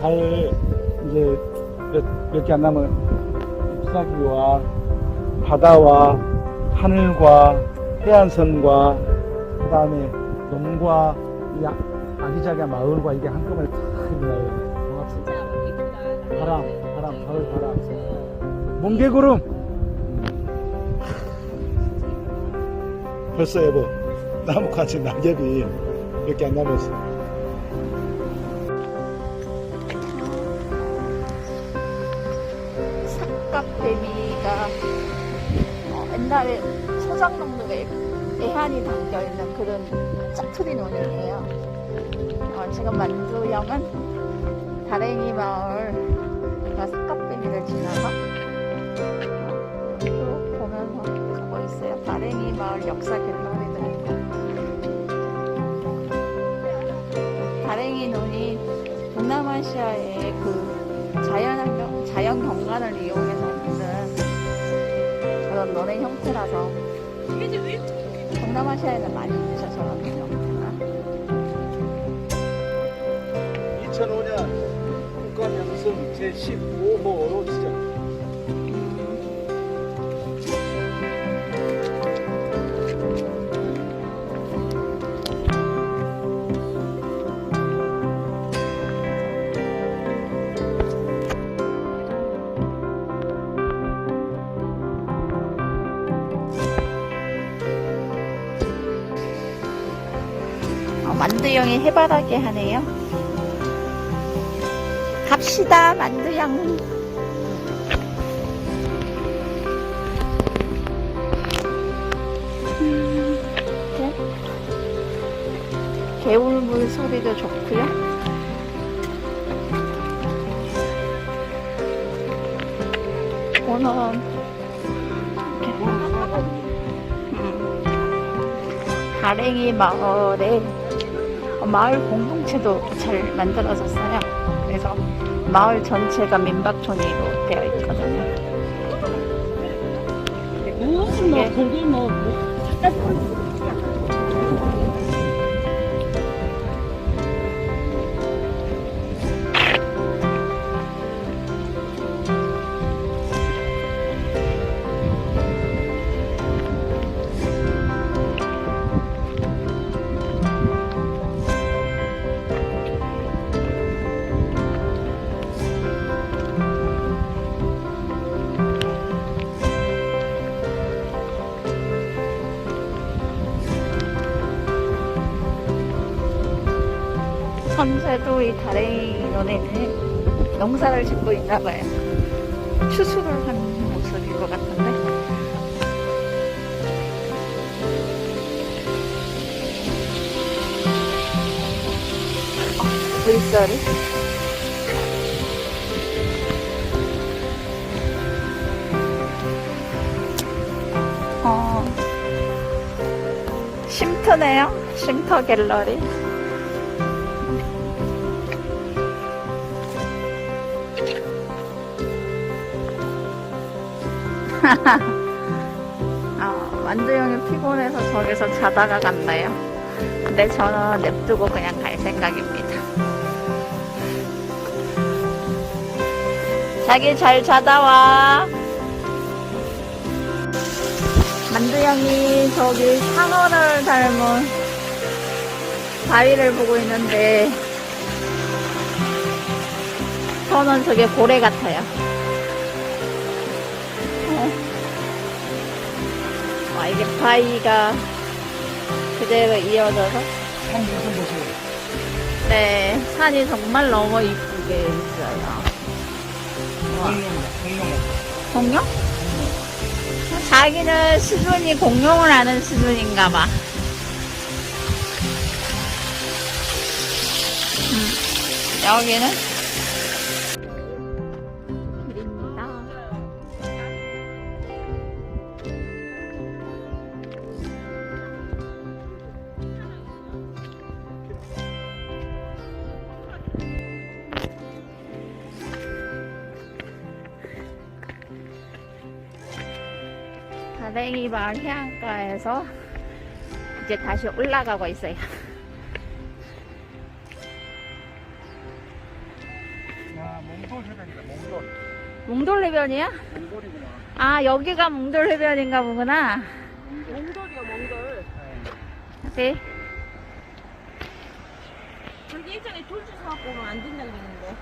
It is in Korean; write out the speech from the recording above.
갈 이제 몇 개 안 남은 잎사귀와 바다와 하늘과 해안선과 그 다음에 농과 이 아- 아기자기한 마을과 이게 한꺼번에 탁 있나요. 진짜 이쁘다. 바람, 바람, 가을 바람. 몽개구름. 벌써 여보 나무같이 낙엽이 몇 개 안 남았어. 삭갑뱀이가 어, 옛날에 소장농들에 애한이 담겨있는 그런 짜투리 논이에요. 어, 지금 만두형은 다랭이 마을 삭갑뱀이를 지나서 어, 쭉 보면서 가고 있어요. 다랭이 마을 역사 있고 다랭이 논이 동남아시아의 그 자연환경, 자연 경관을 이용해서 그런 논의 형태라서. 동남아시아에는 많이 있죠 저런 형태가 2005년 국가명승 제15호로 어, 만두형이 해바라기 하네요. 갑시다 만두형. 음, 이렇게 개울물 소리도 좋고요. 오늘은 음, 다랭이 마을에 어, 마을 공동체도 잘 만들어졌어요. 그래서 마을 전체가 민박촌으로 되어 있거든요. 무슨 뭐 예. 거기 뭐 뭐. 현재도 이 다랭이 논에는 농사를 짓고 있나 봐요. 추수를 하는 모습인 것 같은데. 어, 물살이. 어, 쉼터네요. 쉼터 갤러리. 어, 만두형이 피곤해서 저기서 자다가 갔나요? 근데 저는 냅두고 그냥 갈 생각입니다. 자기 잘 자다 와. 만두형이 저기 상어를 닮은 바위를 보고 있는데 저는 저게 고래 같아요. 이게 바위가 그대로 이어져서 산 무슨 모습? 네 산이 정말 너무 이쁘게 있어요. 와, 공룡, 공룡. 공룡? 자기는 수준이 공룡을 아는 수준인가 봐. 음, 여기는 다랭이 마을 해안가에서 이제 다시 올라가고 있어요. 아, 몽돌 해변이다, 몽돌. 몽돌 해변이야? 몽돌이구나. 아 여기가 몽돌 해변인가 보구나. 몽돌이요, 몽돌. 오케이. 저기 예전에 돌주 사갖고 오면 안 된다고 그랬는데.